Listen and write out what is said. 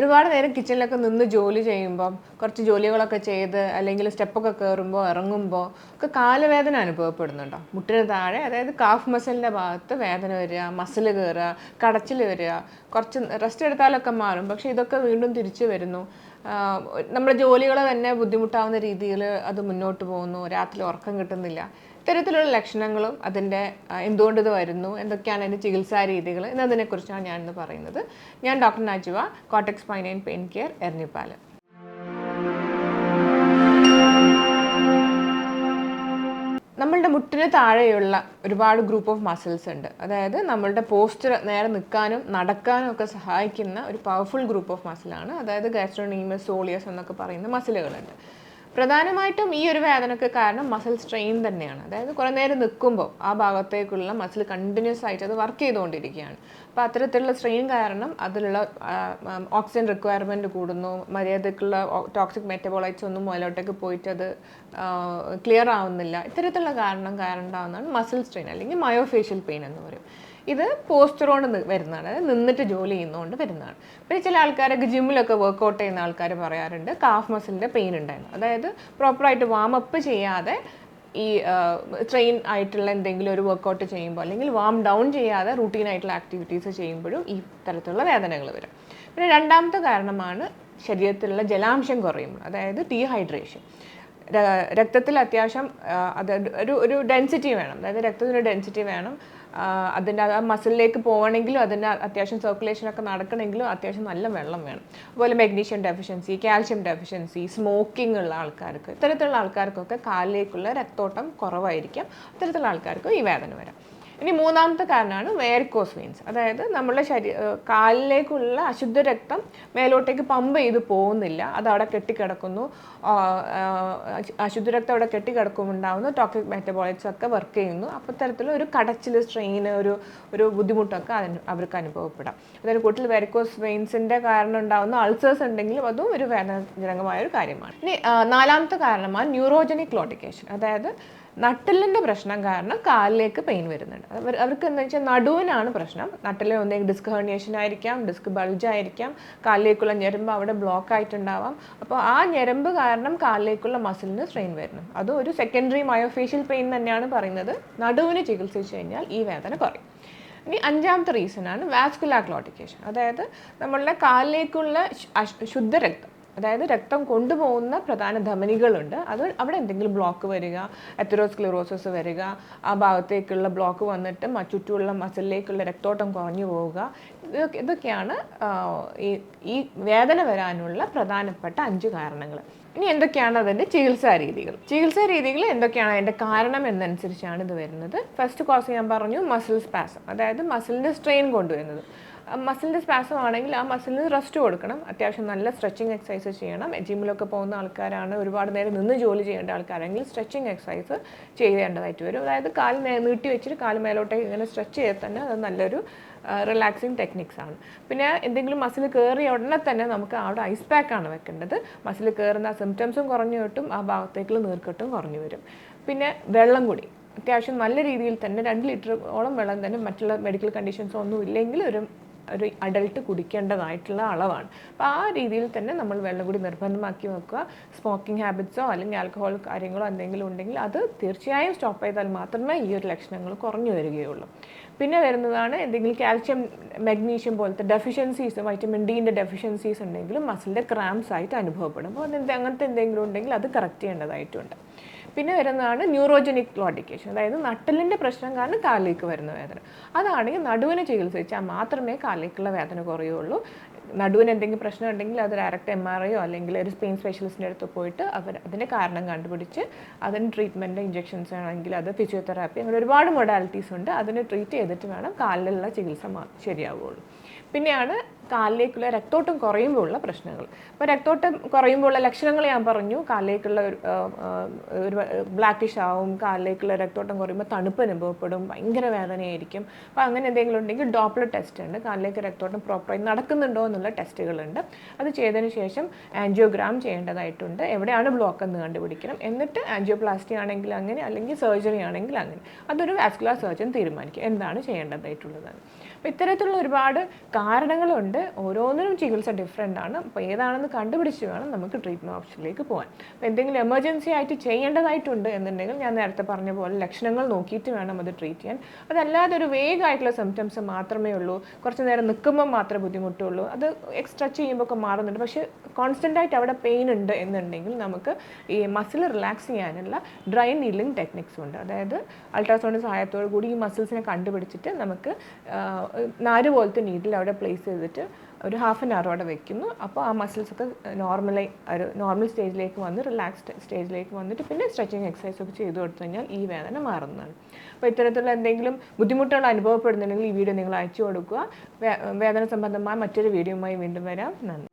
ഒരുപാട് നേരം കിച്ചണിലൊക്കെ നിന്ന് ജോലി ചെയ്യുമ്പോൾ കുറച്ച് ജോലികളൊക്കെ ചെയ്ത് അല്ലെങ്കിൽ സ്റ്റെപ്പൊക്കെ കയറുമ്പോൾ ഇറങ്ങുമ്പോൾ ഒക്കെ കാലുവേദന അനുഭവപ്പെടുന്നുണ്ടോ? മുട്ടിന് താഴെ അതായത് കാഫ് മസിലിന്റെ ഭാഗത്ത് വേദന വരിക മസിൽ കയറുക കടച്ചിൽ വരിക കുറച്ച് റെസ്റ്റ് എടുത്താലൊക്കെ മാറും. പക്ഷേ ഇതൊക്കെ വീണ്ടും തിരിച്ചു വരുന്നു. നമ്മുടെ ജോലികൾ തന്നെ ബുദ്ധിമുട്ടാവുന്ന രീതിയിൽ അത് മുന്നോട്ട് പോകുന്നു. രാത്രി ഉറക്കം കിട്ടുന്നില്ല. ഇത്തരത്തിലുള്ള ലക്ഷണങ്ങളും അതിന്റെ എന്തുകൊണ്ട് ഇത് വരുന്നു? എന്തൊക്കെയാണ് അതിന്റെ ചികിത്സാ രീതികൾ? എന്നതിനെക്കുറിച്ചാണ് ഞാനിന്ന് പറയുന്നത്. ഞാൻ ഡോക്ടർ നാജുവ കോട്ടക്സ് പൈനൈൻ പെയിൻ കെയർ എർണിപ്പാലം മുട്ടിന് താഴെയുള്ള ഒരുപാട് ഗ്രൂപ്പ് ഓഫ് മസിൽസ് ഉണ്ട്. അതായത് നമ്മളുടെ പോസ്റ്റർ നേരെ നിൽക്കാനും നടക്കാനും ഒക്കെ സഹായിക്കുന്ന ഒരു പവർഫുൾ ഗ്രൂപ്പ് ഓഫ് മസിലാണ് അതായത് ഗാസ്ട്രോണീമസ് സോളിയസ് എന്നൊക്കെ പറയുന്ന മസിലുകളുണ്ട് പ്രധാനമായിട്ടും ഈ ഒരു വേദനയ്ക്ക് കാരണം മസിൽ സ്ട്രെയിൻ തന്നെയാണ്. അതായത് കുറേ നേരം നിൽക്കുമ്പോൾ ആ ഭാഗത്തേക്കുള്ള മസിൽ കണ്ടിന്യൂസ് ആയിട്ട് അത് വർക്ക് ചെയ്തുകൊണ്ടിരിക്കുകയാണ്. അപ്പോൾ അത്തരത്തിലുള്ള സ്ട്രെയിൻ കാരണം അതിലുള്ള ഓക്സിജൻ റിക്വയർമെന്റ് കൂടുന്നു. മര്യാദക്കുള്ള ടോക്സിക് മെറ്റബോളൈറ്റ്സ് ഒന്നും മുതലോട്ടേക്ക് പോയിട്ട് അത് ക്ലിയർ ആവുന്നില്ല. ഇത്തരത്തിലുള്ള കാരണം കാരണം ഉണ്ടാകുന്നതാണ് മസിൽ സ്ട്രെയിൻ അല്ലെങ്കിൽ മയോഫേഷ്യൽ പെയിൻ എന്ന് പറയും. ഇത് പോസ്റ്ററോണ്ട് വരുന്നതാണ്. നിന്നിട്ട് ജോലി ചെയ്യുന്നതുകൊണ്ട് വരുന്നതാണ്. പിന്നെ ചില ആൾക്കാരൊക്കെ ജിമ്മിലൊക്കെ വർക്കൗട്ട് ചെയ്യുന്ന ആൾക്കാർ പറയാറുണ്ട് കാഫ് മസിലിന്റെ പെയിൻ ഉണ്ടായിരുന്നു. അതായത് പ്രോപ്പറായിട്ട് വാം അപ്പ് ചെയ്യാതെ ഈ ട്രെയിൻ ആയിട്ടുള്ള എന്തെങ്കിലും ഒരു വർക്കൗട്ട് ചെയ്യുമ്പോൾ അല്ലെങ്കിൽ വാം ഡൗൺ ചെയ്യാതെ റൂട്ടീൻ ആയിട്ടുള്ള ആക്ടിവിറ്റീസ് ചെയ്യുമ്പോഴും ഈ തരത്തിലുള്ള വേദനകൾ വരും. പിന്നെ രണ്ടാമത്തെ കാരണമാണ് ശരീരത്തിലുള്ള ജലാംശം കുറയുമ്പോൾ. അതായത് ഡീഹൈഡ്രേഷൻ രക്തത്തിൽ അത്യാവശ്യം അത് ഒരു ഒരു ഡെൻസിറ്റി വേണം. അതായത് രക്തത്തിനൊരു ഡെൻസിറ്റി വേണം. അതിന്റെ ആ മസിലിലേക്ക് പോകണമെങ്കിലും അതിന്റെ അത്യാവശ്യം സർക്കുലേഷനൊക്കെ നടക്കണമെങ്കിലും അത്യാവശ്യം നല്ല വെള്ളം വേണം. അതുപോലെ magnesium deficiency calcium deficiency smoking ഉള്ള ആൾക്കാർക്ക് ഇത്തരത്തിലുള്ള ആൾക്കാർക്കൊക്കെ കാലിലേക്കുള്ള രക്തോട്ടം കുറവായിരിക്കാം. ഇത്തരത്തിലുള്ള ആൾക്കാർക്ക് ഈ വേദന വരാം. ഇനി മൂന്നാമത്തെ കാരണമാണ് വേരിക്കോസ് വെയിൻസ് അതായത് നമ്മുടെ ശരീര കാലിലേക്കുള്ള അശുദ്ധ രക്തം മേലോട്ടേക്ക് പമ്പ് ചെയ്ത് പോകുന്നില്ല. അത് അവിടെ കെട്ടിക്കിടക്കുന്നു. അശുദ്ധ രക്തം അവിടെ കെട്ടിക്കിടക്കുമ്പോൾ ഉണ്ടാകുന്ന ടോക്സിക് മെറ്റബോളിറ്റ്സ് ഒക്കെ വർക്ക് ചെയ്യുന്നു. അപ്പോൾ തരത്തിലുള്ള ഒരു കടച്ചിൽ സ്ട്രെയിൻ ഒരു ഒരു ബുദ്ധിമുട്ടൊക്കെ അതിന് അവർക്ക് അനുഭവപ്പെടാം. അതായത് കൂട്ടിൽ വെരിക്കോസ് വെയിൻസിന്റെ കാരണം ഉണ്ടാകുന്ന അൾസേഴ്സ് ഉണ്ടെങ്കിലും അതും ഒരു വേദനാജനകമായ ഒരു കാര്യമാണ്. ഇനി നാലാമത്തെ കാരണമാണ് ന്യൂറോജനിക് ക്ലോട്ടിക്കേഷൻ അതായത് നട്ടിലിന്റെ പ്രശ്നം കാരണം കാലിലേക്ക് പെയിൻ വരുന്നുണ്ട്. അവർ അവർക്ക് എന്താ വെച്ചാൽ നടുവിനാണ് പ്രശ്നം. നട്ടലിൽ ഒന്നെങ്കിൽ ഡിസ്ക് ഹെർണിയേഷൻ ആയിരിക്കാം ഡിസ്ക് ബൾജ് ആയിരിക്കാം കാലിലേക്കുള്ള ഞരമ്പ് അവിടെ ബ്ലോക്ക് ആയിട്ടുണ്ടാവാം. അപ്പോൾ ആ ഞരമ്പ് കാരണം കാലിലേക്കുള്ള മസിലിന് സ്ട്രെയിൻ വരുന്നു. അതും ഒരു സെക്കൻഡറി മയോഫേഷ്യൽ പെയിൻ തന്നെയാണ് പറയുന്നത്. നടുവിന് ചികിത്സിച്ച് കഴിഞ്ഞാൽ ഈ വേദന കുറയും. ഇനി അഞ്ചാമത്തെ റീസൺ ആണ് വാസ്കുലാർ ക്ലോട്ടിക്കേഷൻ അതായത് നമ്മളുടെ കാലിലേക്കുള്ള ശുദ്ധരക്തം. അതായത് രക്തം കൊണ്ടുപോകുന്ന പ്രധാന ധമനികളുണ്ട്. അത് അവിടെ എന്തെങ്കിലും ബ്ലോക്ക് വരിക എത്തറോസ്ക്ലിറോസിസ് വരിക ആ ഭാഗത്തേക്കുള്ള ബ്ലോക്ക് വന്നിട്ട് ചുറ്റുമുള്ള മസിലിലേക്കുള്ള രക്തോട്ടം കുറഞ്ഞു പോവുക. ഇതൊക്കെ ഇതൊക്കെയാണ് ഈ ഈ വേദന വരാനുള്ള പ്രധാനപ്പെട്ട അഞ്ച് കാരണങ്ങൾ. ഇനി എന്തൊക്കെയാണ് അതിന്റെ ചികിത്സാ രീതികൾ? ചികിത്സാ രീതികൾ എന്തൊക്കെയാണ് അതിന്റെ കാരണം എന്നനുസരിച്ചാണ് ഇത് വരുന്നത്. ഫസ്റ്റ് കോസ് ഞാൻ പറഞ്ഞു മസിൽ സ്പാസം അതായത് മസിലിന്റെ സ്ട്രെയിൻ കൊണ്ടുവരുന്നത്. മസിലിന്റെ സ്പാസം ആണെങ്കിൽ ആ മസിലിന് റെസ്റ്റ് കൊടുക്കണം. അത്യാവശ്യം നല്ല സ്ട്രെച്ചിങ് എക്സസൈസ് ചെയ്യണം. ജിമ്മിലൊക്കെ പോകുന്ന ആൾക്കാരാണ് ഒരുപാട് നേരം നിന്ന് ജോലി ചെയ്യേണ്ട ആൾക്കാരെങ്കിൽ സ്ട്രെച്ചിങ് എക്സസൈസ് ചെയ്യേണ്ടതായിട്ട് വരും. അതായത് കാൽ നീട്ടി വെച്ചിട്ട് കാൽ മേലോട്ടേക്ക് ഇങ്ങനെ സ്ട്രെച്ച് ചെയ്ത് തന്നെ അത് നല്ലൊരു റിലാക്സിങ് ടെക്നിക്സ് ആണ്. പിന്നെ എന്തെങ്കിലും മസിൽ കയറിയ ഉടനെ തന്നെ നമുക്ക് അവിടെ ഐസ് പാക്കാണ് വെക്കേണ്ടത്. മസിൽ കയറുന്ന സിംറ്റംസും കുറഞ്ഞു കിട്ടും. ആ ഭാഗത്തേക്കുള്ള നീർക്കെട്ടും കുറഞ്ഞു വരും. പിന്നെ വെള്ളം കൂടി. അത്യാവശ്യം നല്ല രീതിയിൽ തന്നെ രണ്ട് ലിറ്ററോളം വെള്ളം തന്നെ മറ്റുള്ള മെഡിക്കൽ കണ്ടീഷൻസ് ഒന്നും ഇല്ലെങ്കിൽ ഒരു ഒരു അഡൽട്ട് കുടിക്കേണ്ടതായിട്ടുള്ള അളവാണ്. അപ്പോൾ ആ രീതിയിൽ തന്നെ നമ്മൾ വെള്ളം കൂടി നിർബന്ധമാക്കി വെക്കുക. സ്മോക്കിംഗ് ഹാബിറ്റ്സോ അല്ലെങ്കിൽ ആൽക്കഹോൾ കാര്യങ്ങളോ എന്തെങ്കിലും ഉണ്ടെങ്കിൽ അത് തീർച്ചയായും സ്റ്റോപ്പ് ചെയ്താൽ മാത്രമേ ഈ ഒരു ലക്ഷണങ്ങൾ കുറഞ്ഞു വരികയുള്ളൂ. പിന്നെ വരുന്നതാണ് എന്തെങ്കിലും കാൽഷ്യം മഗ്നീഷ്യം പോലത്തെ ഡെഫിഷ്യൻസീസ് വൈറ്റമിൻ ഡീന്റെ ഡെഫിഷ്യൻസീസ് ഉണ്ടെങ്കിലും മസിലിന്റെ ക്രാംസ് ആയിട്ട് അനുഭവപ്പെടും. അപ്പോൾ അങ്ങനത്തെ എന്തെങ്കിലും ഉണ്ടെങ്കിൽ അത് കറക്റ്റ് ചെയ്യേണ്ടതായിട്ടുണ്ട്. പിന്നെ വരുന്നതാണ് ന്യൂറോജനിക് ക്ലോഡിക്കേഷൻ അതായത് നട്ടലിന്റെ പ്രശ്നം കാരണം കാലിലേക്ക് വരുന്ന വേദന. അതാണെങ്കിൽ നടുവിനെ ചികിത്സിച്ചാൽ മാത്രമേ കാലിലേക്കുള്ള വേദന കുറയുള്ളൂ. നടുവിന് എന്തെങ്കിലും പ്രശ്നം ഉണ്ടെങ്കിൽ അത് ഡയറക്റ്റ് എം ആർ ഐയോ അല്ലെങ്കിൽ ഒരു സ്പെയിൻ സ്പെഷ്യലിസ്റ്റിന്റെ അടുത്ത് പോയിട്ട് അവർ അതിന്റെ കാരണം കണ്ടുപിടിച്ച് അതിന് ട്രീറ്റ്മെന്റ് ഇഞ്ചെക്ഷൻസ് ആണെങ്കിൽ അത് ഫിസിയോതെറാപ്പി അങ്ങനെ ഒരുപാട് മൊഡാലിറ്റീസ് ഉണ്ട്. അതിനെ ട്രീറ്റ് ചെയ്തിട്ട് വേണം കാലിലുള്ള ചികിത്സ ശരിയാവുകയുള്ളൂ പിന്നെയാണ് കാലിലേക്കുള്ള രക്തോട്ടം കുറയുമ്പോഴുള്ള പ്രശ്നങ്ങൾ. അപ്പോൾ രക്തോട്ടം കുറയുമ്പോഴുള്ള ലക്ഷണങ്ങൾ ഞാൻ പറഞ്ഞു. കാലിലേക്കുള്ള ഒരു, ബ്ലാക്കിഷ് ആവും. കാലിലേക്കുള്ള രക്തോട്ടം കുറയുമ്പോൾ തണുപ്പ് അനുഭവപ്പെടും. ഭയങ്കര വേദനയായിരിക്കും. അപ്പോൾ അങ്ങനെ എന്തെങ്കിലും ഉണ്ടെങ്കിൽ ഡോപ്ലർ ടെസ്റ്റ് ഉണ്ട്. കാലിലേക്ക് രക്തോട്ടം പ്രോപ്പറായി നടക്കുന്നുണ്ടോ എന്നുള്ള ടെസ്റ്റുകളുണ്ട് അത് ചെയ്തതിന് ശേഷം ആൻജിയോഗ്രാം ചെയ്യേണ്ടതായിട്ടുണ്ട്. എവിടെയാണ് ബ്ലോക്ക് എന്ന് കണ്ടുപിടിക്കണം. എന്നിട്ട് ആൻജിയോപ്ലാസ്റ്റി ആണെങ്കിൽ അങ്ങനെ അല്ലെങ്കിൽ സർജറി ആണെങ്കിൽ അങ്ങനെ. അതൊരു വാസ്കുലാർ സർജൻ തീരുമാനിക്കും. എന്താണ് ചെയ്യേണ്ടതായിട്ടുള്ളതാണ് അപ്പോൾ ഇത്തരത്തിലുള്ള ഒരുപാട് കാരണങ്ങളുണ്ട്. ഉണ്ട്. ഓരോന്നിനും ചികിത്സ ഡിഫറെന്റ് ആണ്. അപ്പോൾ ഏതാണെന്ന് കണ്ടുപിടിച്ച് വേണം നമുക്ക് ട്രീറ്റ്മെന്റ് ഓപ്ഷനിലേക്ക് പോകാൻ. അപ്പോൾ എന്തെങ്കിലും എമർജൻസി ആയിട്ട് ചെയ്യേണ്ടതായിട്ടുണ്ട് എന്നുണ്ടെങ്കിൽ ഞാൻ നേരത്തെ പറഞ്ഞ പോലെ ലക്ഷണങ്ങൾ നോക്കിയിട്ട് വേണം അത് ട്രീറ്റ് ചെയ്യാൻ. അതല്ലാതെ ഒരു വേഗമായിട്ടുള്ള സിംറ്റംസ് മാത്രമേ ഉള്ളൂ. കുറച്ച് നേരം നിൽക്കുമ്പോൾ മാത്രമേ ബുദ്ധിമുട്ടുള്ളൂ. അത് എക്സ്ട്രാ ചെയ്യുമ്പോൾ ഒക്കെ മാറുന്നുണ്ട്. പക്ഷേ കോൺസ്റ്റന്റ് ആയിട്ട് അവിടെ പെയിൻ ഉണ്ട് എന്നുണ്ടെങ്കിൽ നമുക്ക് ഈ മസിൽ റിലാക്സ് ചെയ്യാനുള്ള ഡ്രൈ നീലിംഗ് ടെക്നിക്സ് ഉണ്ട്. അതായത് അൾട്രാസൗണ്ട് സഹായത്തോടു കൂടി ഈ മസിൽസിനെ കണ്ടുപിടിച്ചിട്ട് നമുക്ക് നാല് പോലത്തെ നീഡിൽ അവിടെ പ്ലേസ് ചെയ്തിട്ട് ഒരു ഹാഫ് ആൻ അവർ അവിടെ വെക്കുന്നു. അപ്പോൾ ആ മസിൽസ് ഒക്കെ നോർമലായി ഒരു നോർമൽ സ്റ്റേജിലേക്ക് വന്ന് റിലാക്സ്ഡ് സ്റ്റേജിലേക്ക് വന്നിട്ട് പിന്നെ സ്ട്രെച്ചിങ് എക്സസൈസ് ഒക്കെ ചെയ്തു കൊടുത്തു കഴിഞ്ഞാൽ ഈ വേദന മാറുന്നതാണ്. അപ്പോൾ ഇത്തരത്തിലുള്ള എന്തെങ്കിലും ബുദ്ധിമുട്ടുകൾ അനുഭവപ്പെടുന്നുണ്ടെങ്കിൽ ഈ വീഡിയോ നിങ്ങൾ അയച്ചു കൊടുക്കുക. വേദന സംബന്ധമായ മറ്റൊരു വീഡിയോയുമായി വീണ്ടും വരാം. നന്ദി.